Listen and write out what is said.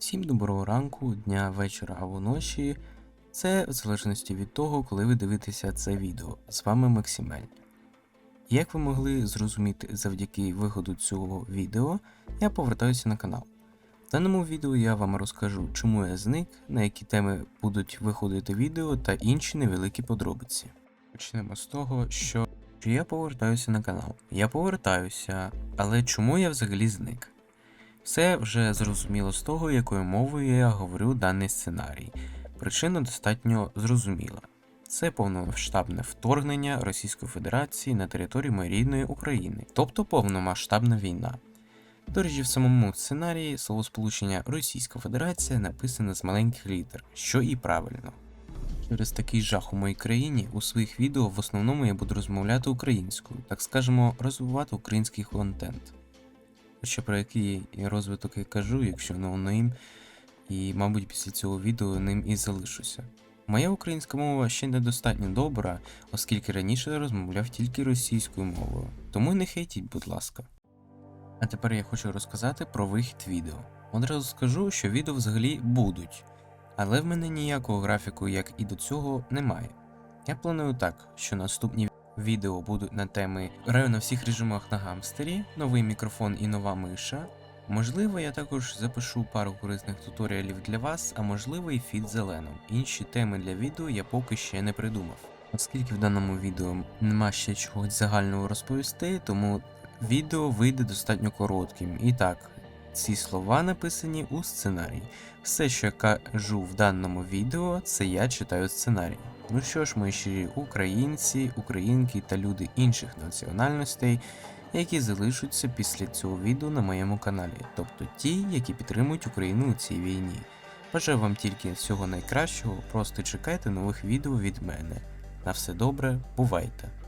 Всім доброго ранку, дня, вечора або ночі. Це в залежності від того, коли ви дивитеся це відео. З вами Максимель. Як ви могли зрозуміти завдяки виходу цього відео, я повертаюся на канал. В даному відео я вам розкажу, чому я зник, на які теми будуть виходити відео та інші невеликі подробиці. Почнемо з того, що я повертаюся на канал. Я повертаюся, але чому я взагалі зник? Все вже зрозуміло з того, якою мовою я говорю даний сценарій. Причина достатньо зрозуміла. Це повномасштабне вторгнення Російської Федерації на територію моєї рідної України, тобто повномасштабна війна. До речі, в самому сценарії словосполучення Російська Федерація написане з маленьких літер, що і правильно. Через такий жах у моїй країні у своїх відео в основному я буду розмовляти українською, так скажемо, розвивати український контент. Хоча про який розвиток я кажу, якщо ноунейм, і, мабуть, після цього відео ним і залишуся. Моя українська мова ще недостатньо добра, оскільки раніше розмовляв тільки російською мовою, тому не хейтіть, будь ласка. А тепер я хочу розказати про вихід відео. Одразу скажу, що відео взагалі будуть, але в мене ніякого графіку, як і до цього, немає. Я планую так, що наступні відео будуть на теми граю на всіх режимах на гамстері, новий мікрофон і нова миша. Можливо, я також запишу пару корисних туторіалів для вас, а можливо і фіт зеленом. Інші теми для відео я поки ще не придумав. Оскільки в даному відео нема ще чогось загального розповісти, тому відео вийде достатньо коротким. І так, ці слова написані у сценарії. Все, що я кажу в даному відео, це я читаю сценарій. Ну що ж, ми ще українці, українки та люди інших національностей, які залишаться після цього відео на моєму каналі, тобто ті, які підтримують Україну у цій війні. Бажаю вам тільки всього найкращого, просто чекайте нових відео від мене. На все добре, бувайте!